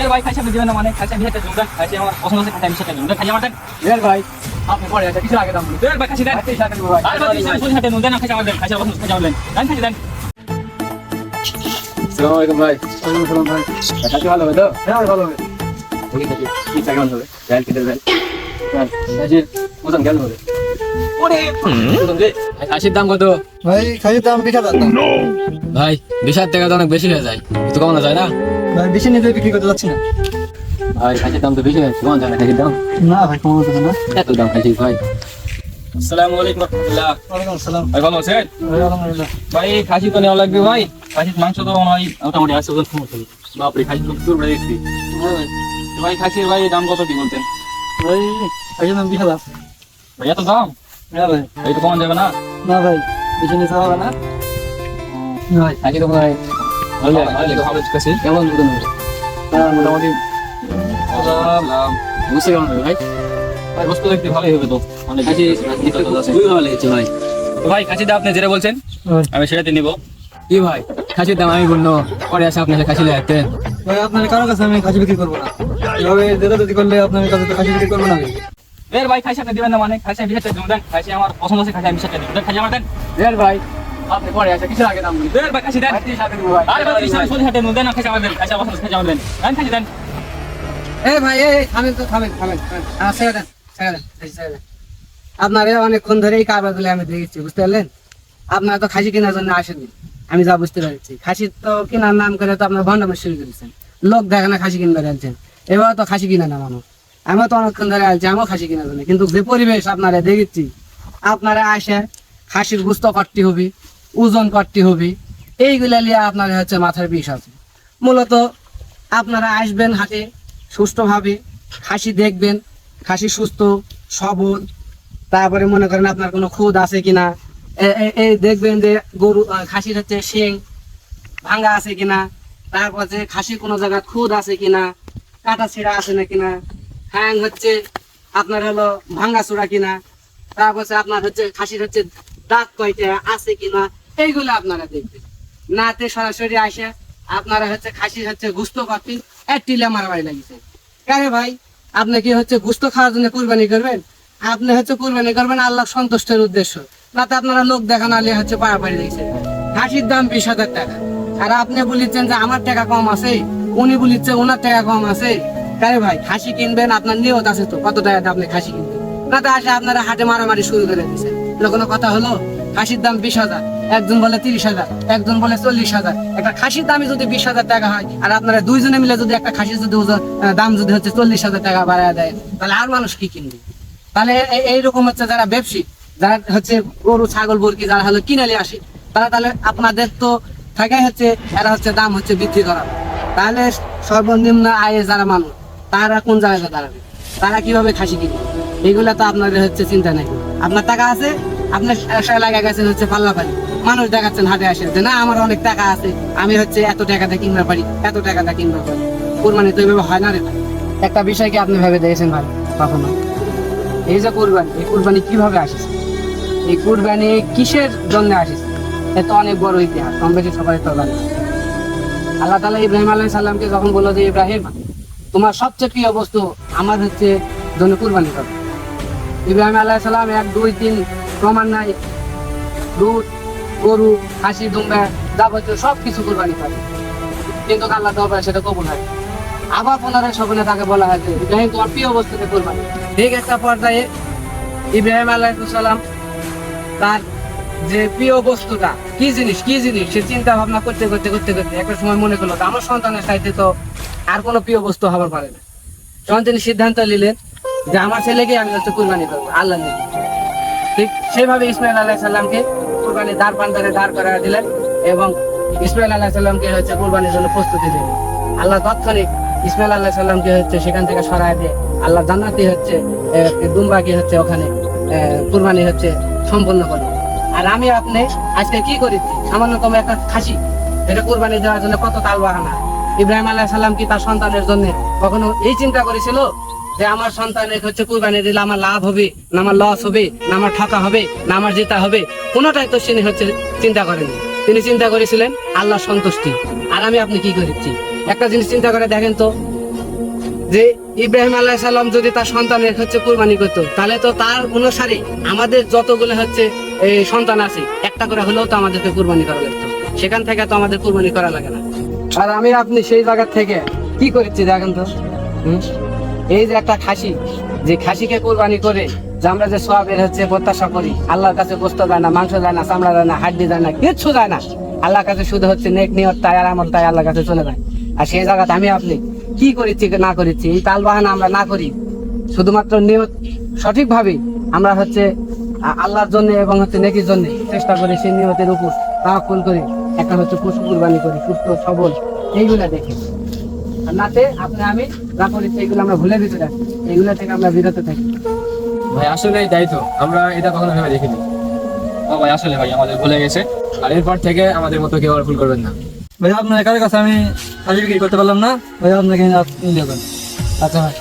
এর ভাই খাইছে দিবেন না মানে খাইছে আমি হেঁটে জমবেন খাইছে আমার পছন্দ আছে খাইছে আমি সেটা জমবেন খাইছে আমার দেন এর ভাই আপনি পরে আছে কিছু আগে দাম এর ভাই খাইছে দেন। আর ভাই চল্লিশ হাটে দেন খাইছে আমার দেন খাইছে আমার খাইছে আমার দেন দেন খাইছে দেন। আসসালামু আলাইকুম ভাই। আসসালাম ভাই কাছে ভালো হবে তো? হ্যাঁ ভালো হবে। ঠিক আছে কি টাকা হবে? ভ্যান কেটে কাজের ওজন কেন হবে? খাসির দাম কত? ভাই খাইতে দাম বিশ হাজার ভাই বিশ হাজার টাকা তো অনেক বেশি হয়ে যায়। একটু কমানো যায় না? ভাই বেশি নিতে বিক্রি করতে যাচ্ছি না। ভাই খাসির দাম তো বেশি হয়ে কমানো যায় না খাসির দাম? না ভাই কমানো যাবে না। এত দাম খাসির ভাই। আসসালামু আলাইকুম রহমতুল্লাহ। ওয়ালাইকুম আসসালাম। ভাই ভালো আছেন? ভাই আলহামদুলিল্লাহ। ভাই খাসি তো নেওয়া লাগবে ভাই। খাসির মাংস তো মনে হয় মোটামুটি আছে ওজন সমস্যা নেই বাপরে খাসি তো প্রচুর দেখছি হ্যাঁ। ভাই খাসির ভাই দাম কত কি বলতেন? ভাই দাম বিশ হাজার। ভাই এত দাম? হ্যাঁ ভাই। এই তো যাবে না? না ভাই বেশি নিতে হবে না। ভাই। খাসি তো ভাই? ভালো ভালো ভালো কাছে কেমন ওজন মোটামুটি। বুঝতে কেমন হবে ভাই। ভাই বস্তু দেখতে ভালোই হবে তো। অনেক খাসি খুবই ভালো লেগেছে ভাই। ভাই খাসি দাম আপনি যেটা বলছেন আমি সেটাতে নিব। কি ভাই? খাসির দাম আমি বলল পরে আসে আপনার খাসি লাগাতে ভাই আপনার কারও কাছে আমি খাসি বিক্রি করব না। এভাবে করলে আপনার কাছে তো খাসি বিক্রি করব না আমি। এর ভাই খাইছে আপনি দিবেন না মানে? খাইছে সেটা দেন। খাইছে আমার পছন্দ আছে খাইছে আমি সেটা দেন খাইছে আমার দেন। এর ভাই আপনি পরে আসে কিছু আগে দাম এর ভাই খাইছে দেন। দেবো আর ভাই দেন। খাইছে আমার দেন খাইছে আমার খাইছে আমার দেন। দেন খাইছে দেন। এই ভাই এই, থামেন তো থামেন থামেন থামেন। হ্যাঁ ছেড়ে দেন ছেড়ে দেন ছেড়ে দেন। আপনারা অনেকক্ষণ ধরে এই কারবারগুলো আমি দেখেছি বুঝতে পারলেন? আপনারা তো খাসি কেনার জন্য আসেননি। আমি যা বুঝতে পেরেছি। খাসি তো কেনার নাম করে তো আপনার ভণ্ডামের শুরু করেছেন। লোক দেখে না খাসি কিনবে আনছেন এবার তো খাসি কিনা না মানুষ। আমিও তো অনেকক্ষণ ধরে আসছি আমিও খাসি কেনার জন্য কিন্তু যে পরিবেশ আপনারা দেখেছি আপনারা আসে খাসির গুস্ত কাটতে হবে, ওজন কাটতে হবে, এইগুলা নিয়ে আপনার হচ্ছে মাথার বিষ আছে। মূলত আপনারা আসবেন হাটে সুস্থভাবে খাসি দেখবেন, খাসি সুস্থ, সবল, তারপরে মনে করেন আপনার কোনো খুদ আছে কিনা এই দেখবেন যে গরু খাসির হচ্ছে শিং ভাঙা আছে কিনা, তারপর যে খাসি কোনো জায়গায় খুদ আছে কিনা, কাটা ছিঁড়া আছে না কিনা হ্যাং হচ্ছে, আপনার হলো ভাঙা চূড়া কিনা, তারপর হচ্ছে আপনার হচ্ছে খাসির হচ্ছে দাঁত কয়টা, আছে কিনা, এইগুলো আপনারা দেখবেন। নাতে সরাসরি আসে, আপনারা হচ্ছে খাসির হচ্ছে গুস্ত করতে এক টিলে মারামারি লাগিয়েছে কেন ভাই, আপনি কি হচ্ছে গুস্ত খাওয়ার জন্য কুরবানি করবেন? আপনি হচ্ছে কুরবানি করবেন আল্লাহ সন্তুষ্টের উদ্দেশ্য। তাতে আপনারা লোক দেখানো আলিয়ে হচ্ছে পাড়াপাড়ি দিয়েছে খাসির দাম বিশ হাজার টাকা। আর আপনি বলিচ্ছেন যে আমার টাকা কম আছে, উনি বলিচ্ছে ওনার টাকা কম আছে। কেন ভাই, খাসি কিনবেন, আপনার নিয়ত আছে তো। কত টাকাতে আপনি খাসি কিনবেন? তাতে আসে আপনারা হাটে মারামারি শুরু করে দিয়েছে এগুলো কোনো কথা হলো? খাসির দাম বিশ হাজার, একজন বলে তিরিশ হাজার, একজন বলে চল্লিশ হাজার। একটা খাসির দামই যদি বিশ হাজার টাকা হয়, আর আপনারা দুইজনে মিলে যদি একটা খাসির যদি দাম যদি হচ্ছে চল্লিশ হাজার টাকা বাড়ায় দেয়, তাহলে আর মানুষ কি কিনবে? তাহলে এই- এইরকম হচ্ছে যারা ব্যবসী, যারা হচ্ছে গরু, ছাগল বর্কি যারা হলো কিনে নিয়ে আসে, তারা তাহলে আপনাদের তো থাকাই হচ্ছে, এরা হচ্ছে দাম হচ্ছে বৃদ্ধি করা। তাহলে সর্বনিম্ন আয়ে যারা মানুষ তারা কোন জায়গায় দাঁড়াবে তারা কীভাবে খাসি কিনবে? এইগুলা তো আপনাদের হচ্ছে চিন্তা নেই। আপনার টাকা আছে, আপনার লাগা গেছেন হচ্ছে পাল্লা পালি মানুষ দেখাচ্ছেন হাটে আসে যে, না, আমার অনেক টাকা আছে, আমি হচ্ছে এত টাকাতে কিনতে পারি, এত টাকাতে কিনতে পারি। কোরবানি তো এইভাবে হয় না রে ভাই। একটা বিষয় কি আপনি ভেবে দেখেছেন ভাই, কখনো? এই যে কোরবানি, এই কোরবানি কীভাবে আসেছে? এই কোরবানি কিসের জন্য আসেছে? এটা অনেক বড় ইতিহাস, কম বেশি সবাই তো জানে। আল্লাহ তালা ইব্রাহিম আলাহ সাল্লামকে যখন বলল যে, ইব্রাহিম তোমার সবচেয়ে প্রিয় বস্তু আমার হচ্ছে জন্য কুরবানি করো। ইব্রাহিম আলাহ সাল্লাম এক, দুই, তিন, প্রমাণ নাই। দুধ, গরু হাসি দুম্বা, যাবতীয় সব কিছু কুরবানি করে। কিন্তু আল্লাহ দরবারে সেটা কবুল হয়। আবার পুনরায় স্বপ্নে তাকে বলা হয় যে ইব্রাহিম, তোমার প্রিয় বস্তুতে কুরবানি ঠিক একটা পর্যায়ে ইব্রাহিম আলাহ সাল্লাম তার যে প্রিয় বস্তুটা, কি জিনিস কি জিনিস, সে চিন্তা ভাবনা করতে করতে করতে করতে একটা সময় মনে করল আমার সন্তানের চাইতে তো আর কোনো প্রিয় বস্তু হবার পারে না। তখন তিনি সিদ্ধান্ত নিলেন যে আমার ছেলেকে আমি হচ্ছে কুরবানি করব, আল্লাহ ঠিক সেভাবে ইসমাইল আল্লাহ সাল্লামকে কুরবানি দাঁড় পান্তারে দাঁড় করা দিলেন এবং ইসমাইল আল্লাহ সাল্লামকে হচ্ছে কুরবানির জন্য প্রস্তুতি দিলেন। আল্লাহ তৎক্ষণিক ইসমাইল আল্লাহ সাল্লামকে হচ্ছে সেখান থেকে সরায় দিয়ে আল্লাহ জান্নাতি হচ্ছে দুম্বাকে হচ্ছে ওখানে কুরবানি হচ্ছে সম্পন্ন করে আর আমি আপনি আজকে কি করেছি সামান্যতম একটা খাসি, এটা কুরবানি দেওয়ার জন্য কত তাল বাহানা। ইব্রাহিম আল্লাহ সাল্লাম কি তার সন্তানের জন্য কখনো এই চিন্তা করেছিল? যে আমার সন্তানের হচ্ছে কুরবানি দিলে আমার লাভ হবে, না আমার লস হবে, না আমার ঠকা হবে, না আমার জেতা হবে। কোনোটাই তো তিনি হচ্ছে চিন্তা করেনি তিনি চিন্তা করেছিলেন, আল্লাহ সন্তুষ্টি। আর আমি আপনি কি করেছি? একটা জিনিস চিন্তা করে দেখেন তো, যে ইব্রাহিম আলাহ সাল্লাম যদি তার সন্তানের হচ্ছে কুরবানি করতো, তাহলে তো তার অনুসারে আমাদের যতগুলো হচ্ছে এই সন্তান আছে, একটা করে হলেও তো আমাদেরকে কুরবানি করা লাগতো। সেখান থেকে তো আমাদের কুরবানি করা লাগে না। আর আমি আপনি সেই জায়গা থেকে কি করেছি দেখেন তো? এই যে একটা খাসি, যে খাসিকে কোরবানি করে যে আমরা যে সোয়াবের হচ্ছে, প্রত্যাশা করি, আল্লাহর কাছে গোস্ত যায় না, মাংস যায় না, চামড়া যায় না, হাড্ডি যায় না, কিচ্ছু যায় না। আল্লাহর কাছে শুধু হচ্ছে নেক নিয়ত, তাই আর আমল, তাই আল্লাহর কাছে চলে যায়। আর সেই জায়গাতে আমি আপনি কি করেছি, না করেছি, এই তাল বাহানা আমরা না করি। শুধুমাত্র নিয়ত সঠিকভাবে আমরা হচ্ছে আল্লাহর জন্য এবং হচ্ছে নেকির জন্য চেষ্টা করি সেই নিয়তের উপর তাওয়াক্কুল করে। একটা হচ্ছে পশু কুরবানি করি সুস্থ সবল এইগুলা দেখে। আর নাতে আপনি আমি যা করেছি এগুলো আমরা ভুলে দিতে রাখি এইগুলো থেকে আমরা বিরত থাকি। ভাই আসলে তাই তো আমরা এটা কখনো ভেবে দেখিনি। ও ভাই আসলে ভাই আমাদের ভুলে গেছে। আর এরপর থেকে আমাদের মতো কেউ আর ভুল করবেন না। ভাই আপনার কারও কাছে আমি বিক্রি করতে পারলাম না। ভাই আপনাকে আচ্ছা ভাই।